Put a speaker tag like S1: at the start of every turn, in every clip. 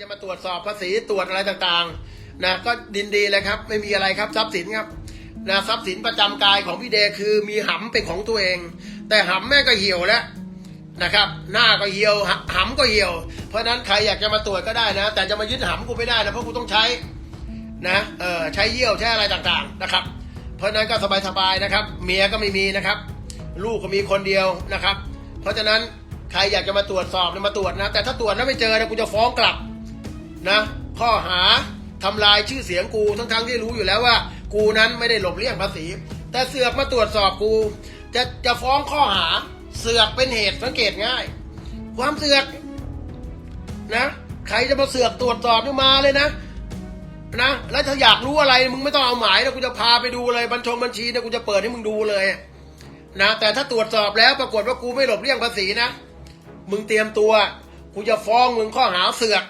S1: จะมาตรวจสอบภาษีตรวจอะไรต่างๆนะก็ดินดีเลยครับ ไม่มีอะไรครับทรัพย์สินครับนะทรัพย์สินประจำกายของพี่เดย์คือมีหำเป็นของตัวเอง แต่หำแม่ก็เหี่ยวแล้วนะครับ หน้าก็เหี่ยวหหำก็เหี่ยว เพราะฉะนั้นใครอยากจะมาตรวจก็ได้นะ แต่จะมายึดหำกูไม่ได้นะเพราะกูต้องใช้นะเออใช้เยี่ยวใช้อะไรต่างๆนะครับ เพราะฉะนั้นก็สบายๆนะครับ เมียก็ไม่มีนะครับ ลูกก็มีคนเดียวนะครับ เพราะฉะนั้นใครอยากจะมาตรวจสอบเนี่ยมาตรวจนะ แต่ถ้าตรวจแล้วไม่เจอนะกูจะฟ้องกลับ นะข้อหาทำลายชื่อเสียงกูทั้งๆที่รู้อยู่แล้วว่า กูนั้นไม่ได้หลบเลี่ยงภาษี แต่เสือกมาตรวจสอบกู จะจะฟ้องข้อหาเสือกเป็นเหตุสังเกตง่าย ความเสือกนะใครจะมาเสือกตรวจสอบนี่มาเลยนะนะแล้วถ้าอยากรู้อะไรมึงไม่ต้องเอาหมายนะกูจะพาไปดูเลยบัญชงบัญชีนะกูจะเปิดให้มึงดูเลยนะแต่ถ้าตรวจสอบแล้วปรากฏว่ากูไม่หลบเลี่ยงภาษีนะมึงเตรียมตัว กูจะฟ้องมึงข้อหาเสือก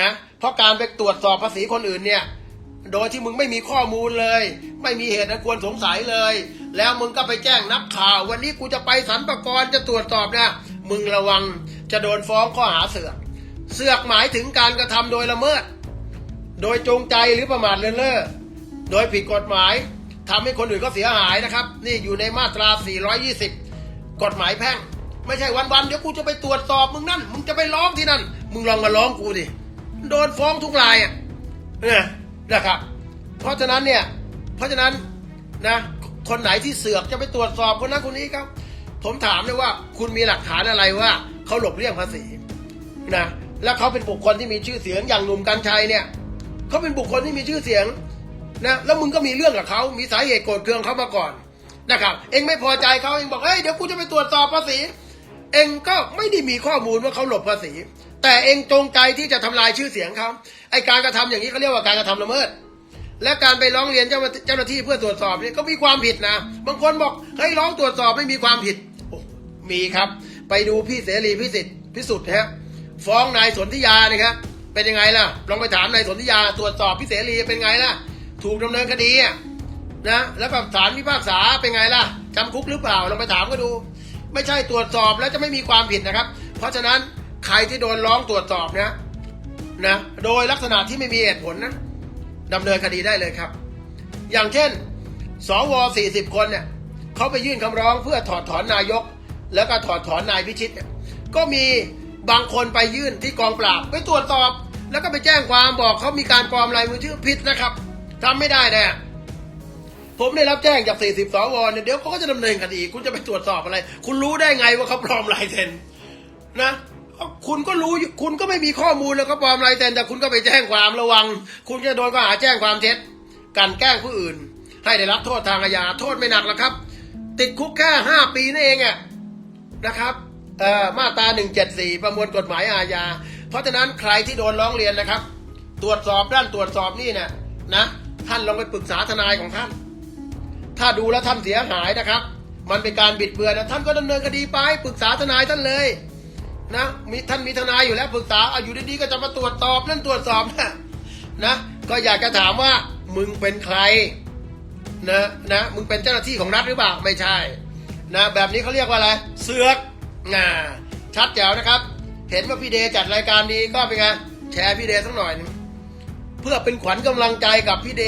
S1: นะเพราะการไปตรวจสอบภาษีคนอื่นเนี่ยโดยที่มึงไม่มีข้อมูลเลย ไม่มีเหตุอันควรสงสัยเลย แล้วมึงก็ไปแจ้งนักข่าว วันนี้กูจะไปสรรพากรจะตรวจสอบนะมึงระวังจะโดนฟ้องข้อหาเสือก เสือกหมายถึงการกระทำโดยละเมิด โดยจงใจหรือประมาทเลินเล่อโดยผิดกฎหมายทำให้คนอื่นก็เสียหายนะครับ นี่อยู่ในมาตรา 420 กฎหมายแพ่ง ไม่ใช่วันๆเดี๋ยวกูจะไปตรวจสอบมึงนั่น มึงจะไปร้องที่นั่น มึงลองมาร้องกูดิ โดนฟ้องทุกรายอะเนี่ยนะครับ เพราะฉะนั้นเนี่ย เพราะฉะนั้นนะ คนไหนที่เสือกจะไปตรวจสอบคนนั้นคนนี้ครับผมถามเลยว่า คุณมีหลักฐานอะไรว่าเขาหลบเลี่ยงภาษีนะแล้วเขาเป็นบุคคลที่มีชื่อเสียงอย่างหนุ่มกัญชัยเนี่ยเขาเป็นบุคคลที่มีชื่อเสียงนะแล้วมึงก็มีเรื่องกับเขามีสาเหตุโกรธเคืองเขามาก่อนนะครับ เองไม่พอใจเขาเองบอกเฮ้ยเดี๋ยวกูจะไปตรวจสอบภาษี เองก็ไม่ได้มีข้อมูลว่าเขาหลบภาษี แต่เองจงใจที่จะทำลายชื่อเสียงเขาไอการกระทำอย่างนี้เขาเรียกว่าการกระทำละเมิด และการไปร้องเรียนเจ้าหน้าเจ้าหน้าที่เพื่อตรวจสอบเนี่ยก็มีความผิดนะ บางคนบอกเฮ้ยร้องตรวจสอบไม่มีความผิดโอ้มีครับ ไปดูพี่เสรีพิสิทธิ์พิสุทธิ์นะฮะฟ้องนายสนธิยาเนี่ยครับเป็นยังไงล่ะลองไปถามนายสนธิยาตรวจสอบพี่เสรีเป็นไงล่ะ ถูกดำเนินคดีนะแล้วก็ศาลพิพากษาเป็นไงล่ะจำคุกหรือเปล่าลองไปถามก็ดู ไม่ใช่ตรวจสอบแล้วจะไม่มีความผิดนะครับ เพราะฉะนั้น ใครที่โดนร้องตรวจสอบนะนะโดยลักษณะที่ไม่มีเหตุผลนะดำเนินคดีได้เลยครับ อย่างเช่นสว40 คนเนี่ยเขาไปยื่นคำร้องเพื่อถอดถอนนายก แล้วก็ถอดถอนนายพิชิตเนี่ยก็มีบางคนไปยื่นที่กองปราบไปตรวจสอบ แล้วก็ไปแจ้งความบอกเขามีการปลอมลายมือชื่อผิดนะครับทำไม่ได้แน่ผมได้รับแจ้งจาก 40 สวเนี่ยเดี๋ยวเขาก็จะดำเนินคดี คุณจะไปตรวจสอบอะไร คุณรู้ได้ไงว่าเขาปลอมลายเซ็นนะ คุณก็รู้คุณก็ไม่มีข้อมูลแล้วก็ปลอมลายเซ็นแต่คุณก็ไปแจ้งความระวัง คุณจะโดนข้อหาแจ้งความเท็จกันแกล้งผู้อื่น ให้ได้รับโทษทางอาญาโทษไม่หนักหรอกครับ ติดคุกแค่ห้าปีนั่นเองอะนะครับเอ่อมาตรา174 ประมวลกฎหมายอาญา เพราะฉะนั้นใครที่โดนร้องเรียนนะครับ ตรวจสอบด้านตรวจสอบนี่เนี่ยนะ ท่านลองไปปรึกษาทนายของท่าน ถ้าดูแล้วท่านเสียหายนะครับ มันเป็นการบิดเบือนนะท่านก็ดำเนินคดีไปปรึกษาทนายท่านเลย นะมีท่านมีทนายอยู่แล้วปรึกษาเอาอยู่ดีๆก็จะมาตรวจสอบนั่นตรวจสอบนะนะก็อยากจะถามว่ามึงเป็นใครนะนะมึงเป็นเจ้าหน้าที่ของรัฐหรือเปล่าไม่ใช่นะแบบนี้เขาเรียกว่าอะไรเสือกงาชัดแจ๋วนะครับ เห็นว่าพี่เดจัดรายการดีก็เป็นไงแชร์พี่เดสักหน่อยนึงเพื่อเป็นขวัญกำลังใจกับพี่เด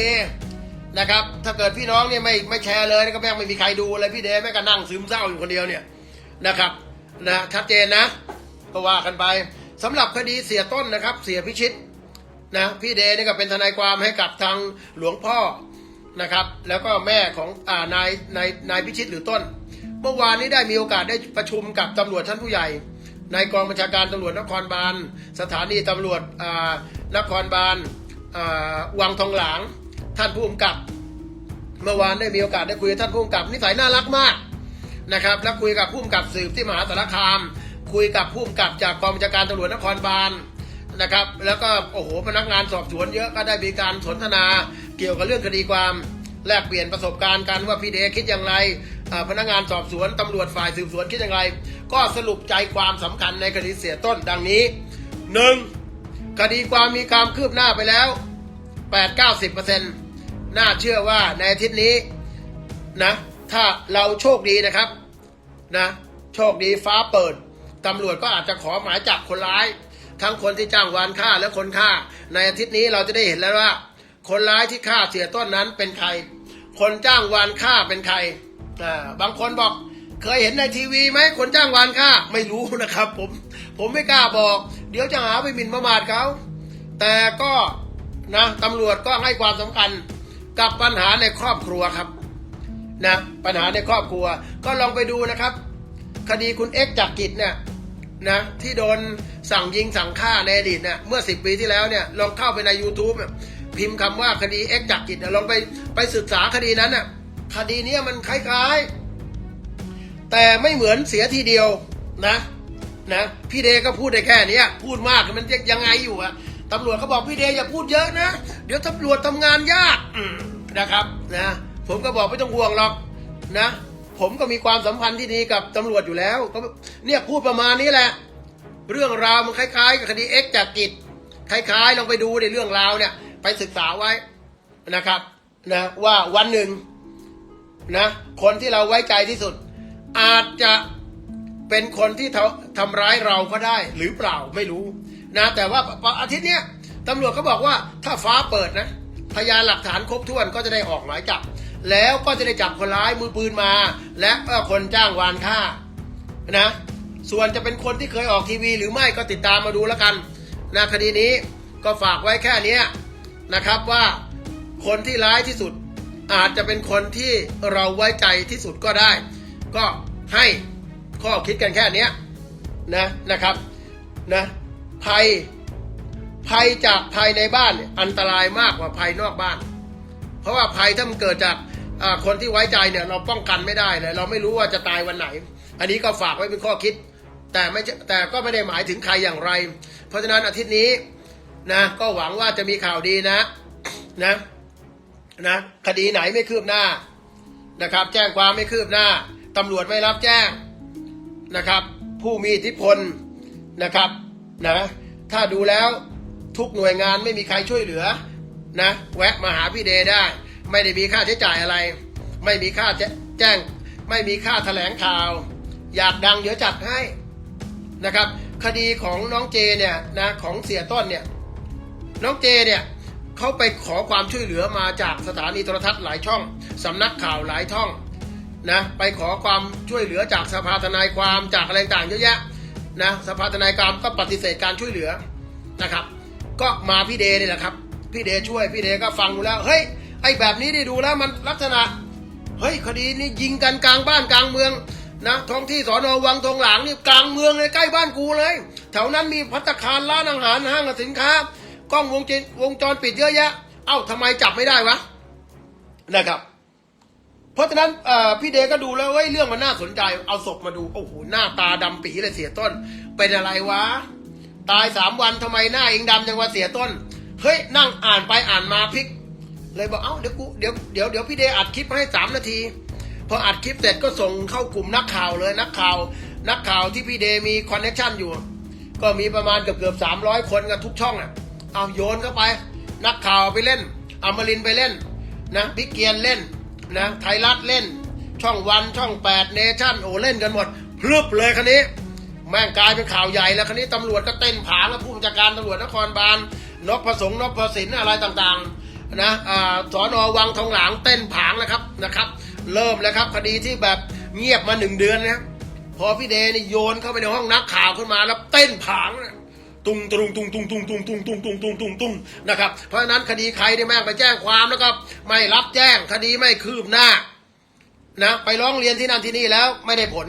S1: นะครับ ถ้าเกิดพี่น้องเนี่ยไม่ไม่แชร์เลยก็แม่งไม่มีใครดูเลยพี่เดแม่งก็นั่งซึมเศร้าอยู่คนเดียวเนี่ยนะครับนะชัดเจนนะ ก็ว่ากันไปสำหรับคดีเสียต้นนะครับ เสียพิชิตนะพี่เดนี่ก็เป็นทนายความให้กับทางหลวงพ่อนะครับ แล้วก็แม่ของอ่านายนายนายพิชิตหรือต้น เมื่อวานนี้ได้มีโอกาสได้ประชุมกับตำรวจชั้นผู้ใหญ่ในกองบัญชาการตำรวจนครบาลสถานีตำรวจอ่านครบาลอ่าวังทองหลาง ท่านผู้กำกับ เมื่อวานได้มีโอกาสได้คุยกับท่านผู้กำกับนิสัยน่ารักมากนะครับ แล้วคุยกับผู้กำกับสืบที่มหาสารคาม คุยกับผู้กำกับจากกองบัญชาการตำรวจนครบาลนะครับ แล้วก็โอ้โหพนักงานสอบสวนเยอะก็ได้มีการสนทนาเกี่ยวกับเรื่องคดีความแลกเปลี่ยนประสบการณ์กันว่าพี่เดคิดอย่างไรพนักงานสอบสวนตำรวจฝ่ายสืบสวนคิดอย่างไร ก็สรุปใจความสำคัญในคดีเสียต้นดังนี้หนึ่งคดีความมีความคืบหน้าไปแล้ว 8-90%น่าเชื่อว่าในอาทิตย์นี้นะถ้าเราโชคดีนะครับนะโชคดีฟ้าเปิด ตำรวจก็อาจจะขอหมายจับคนร้าย ทั้งคนที่จ้างวานฆ่าและคนฆ่า ในอาทิตย์นี้เราจะได้เห็นแล้วว่า คนร้ายที่ฆ่าเสียต้นนั้นเป็นใคร คนจ้างวานฆ่าเป็นใครบางคนบอกเคยเห็นในทีวีไหมคนจ้างวานฆ่าไม่รู้นะครับ ผมผมไม่กล้าบอก เดี๋ยวจะหาไปหมิ่นประมาทเขาแต่ก็นะตำรวจก็ให้ความสำคัญกับปัญหาในครอบครัวครับนะปัญหาในครอบครัวก็ลองไปดูนะครับ คดีคุณเอ็กจากกิจเนี่ย นะที่โดนสั่งยิงสั่งฆ่าในอดีตเนี่ยเมื่อ 10 ปีที่แล้วเนี่ยลองเข้าไปใน YouTube พิมพ์คำว่าคดีเอ็กซ์จากกิจลองไปไปศึกษาคดีนั้นน่ะคดีนี้มันคล้ายๆ แต่ไม่เหมือนเสียทีเดียวนะนะพี่เดก็พูดได้แค่นี้พูดมากมันยังไงอยู่อะตำรวจเขาบอกพี่เดอย่าพูดเยอะนะ เดี๋ยวตำรวจทำงานยากนะครับนะผมก็บอกไม่ต้องห่วงหรอกนะ ผมก็มีความสัมพันธ์ที่ดีกับตำรวจอยู่แล้วก็เนี่ยพูดประมาณนี้แหละ เรื่องราวมันคล้าย ๆ กับคดีเอ็กซ์จากกิจคล้ายๆลองไปดูในเรื่องราวเนี่ย ไปศึกษาไว้นะครับนะว่าวันหนึ่งนะคนที่เราไว้ใจที่สุด อาจจะเป็นคนที่ทำทำร้ายเราก็ได้หรือเปล่าไม่รู้นะแต่ว่าอาทิตย์เนี้ยตำรวจก็บอกว่าถ้าฟ้าเปิดนะพยานหลักฐานครบถ้วนก็จะได้ออกหมายจับ แล้วก็จะได้จับคนร้ายมือปืนมา และก็คนจ้างวานฆ่านะส่วนจะเป็นคนที่เคยออกทีวี หรือไม่ก็ติดตามมาดูแล้วกันนะคดีนี้ก็ฝากไว้แค่นี้นะครับว่าคนที่ร้ายที่สุดอาจจะเป็นคนที่เราไว้ใจที่สุดก็ได้ ก็ให้ข้อคิดกันแค่นี้นะนะครับนะภัยภัยจากภายในบ้านอันตรายมากกว่าภัยนอกบ้าน เพราะว่าภัยถ้ามันเกิดจาก คนที่ไว้ใจเนี่ยเราป้องกันไม่ได้เลยเราไม่รู้ว่าจะตายวันไหน อันนี้ก็ฝากไว้เป็นข้อคิด แต่ไม่แต่ก็ไม่ได้หมายถึงใครอย่างไร เพราะฉะนั้นอาทิตย์นี้นะก็หวังว่าจะมีข่าวดีนะนะนะคดีไหนไม่คืบหน้านะครับ แจ้งความไม่คืบหน้าตำรวจไม่รับแจ้งนะครับ ผู้มีอิทธิพลนะครับนะถ้าดูแล้วทุกหน่วยงานไม่มีใครช่วยเหลือนะแวะมาหาพี่เดได้ ไม่ได้มีค่าใช้จ่ายอะไร ไม่มีค่าแจ้ง ไม่มีค่าแถลงข่าว อยากดังเดี๋ยวจัดให้นะครับ คดีของน้องเจเนี่ยนะของเสียต้นเนี่ยน้องเจเนี่ยเขาไปขอความช่วยเหลือมาจากสถานีโทรทัศน์หลายช่องสำนักข่าวหลายช่องนะไปขอความช่วยเหลือจากสภาทนายความจากอะไรต่างเยอะแยะนะสภาทนายความก็ปฏิเสธการช่วยเหลือนะครับ ก็มาพี่เดนี่แหละครับ พี่เดช่วยพี่เดก็ฟังแล้วเฮ้ย ไอ้แบบนี้ได้ดูแล้วมันลักษณะ เฮ้ยคดีนี้ยิงกันกลางบ้านกลางเมืองนะท้องที่สอนอวังทองหลางนี่กลางเมืองเลยใกล้บ้านกูเลย แถวนั้นมีพัตคารร้านอาหารห้างสินค้ากล้องวงจรวงจรปิดเยอะแยะ เอ้าทำไมจับไม่ได้วะนะครับ เพราะฉะนั้นพี่เดก็ดูแล้วเว้ยเรื่องมันน่าสนใจ เอาศพมาดูโอ้โหหน้าตาดำปีเลยเสียต้น เป็นอะไรวะ ตายสามวันทำไมหน้าเองดำจังวะเสียต้นเฮ้ยนั่งอ่านไปอ่านมาพลิก เลยบอกเอ้าเดี๋ยวกูเดี๋ยวเดี๋ยวเดี๋ยวพี่เดอัดคลิปให้สามนาที พออัดคลิปเสร็จก็ส่งเข้ากลุ่มนักข่าวเลยนักข่าว นักข่าวที่พี่เดมีคอนเนคชั่นอยู่ ก็มีประมาณเกือบเกือบสามร้อยคนกันทุกช่องอะเอาโยนเข้าไป นักข่าวไปเล่นอมรินไปเล่นนะพิกเกียนเล่นนะไทยรัฐเล่น ช่องวันช่องแปดเนชั่นโอเล่นกันหมดพรึบเลยคันนี้แม่งกลายเป็นข่าวใหญ่แล้วคันนี้ตำรวจก็เต้นผาแล้วผู้บัญชาการตำรวจนครบาลนพประสงค์นพประสินอะไรต่างๆ นะอ่าสอนอวังทองหลางเต้นผางแล้วครับนะครับ เริ่มแล้วครับคดีที่แบบเงียบมาหนึ่งเดือนนะพอพี่เดนี่โยนเข้าไปในห้องนักข่าวขึ้นมาแล้วเต้นผางนะตุงตุงตุงตุงตุงตุงตุงตุงตุงตุงตุงตุงนะครับเพราะฉะนั้นคดีใครเนี่แม่งไปแจ้งความแล้วก็ไม่รับแจ้งคดีไม่คืบหน้านะไปร้องเรียนที่นั่นที่นี่แล้วไม่ได้ผล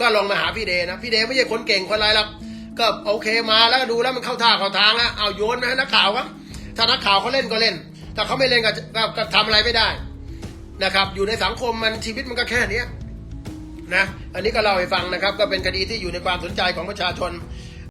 S1: ก็ลองมาหาพี่เดนะพี่เดไม่ใช่คนเก่งคนไรหรอกก็โอเคมาแล้วดูแล้วมันเข้าท่าเข้าทางแล้วเอาโยนมาให้นักข่าวครับถ้านักข่าวเขาเล่นก็เล่น ถ้าเขาไม่เล่นก็ก็ทำอะไรไม่ได้นะครับ อยู่ในสังคมมันชีวิตมันก็แค่เนี้ยนะ อันนี้ก็เล่าให้ฟังนะครับ ก็เป็นคดีที่อยู่ในความสนใจของประชาชน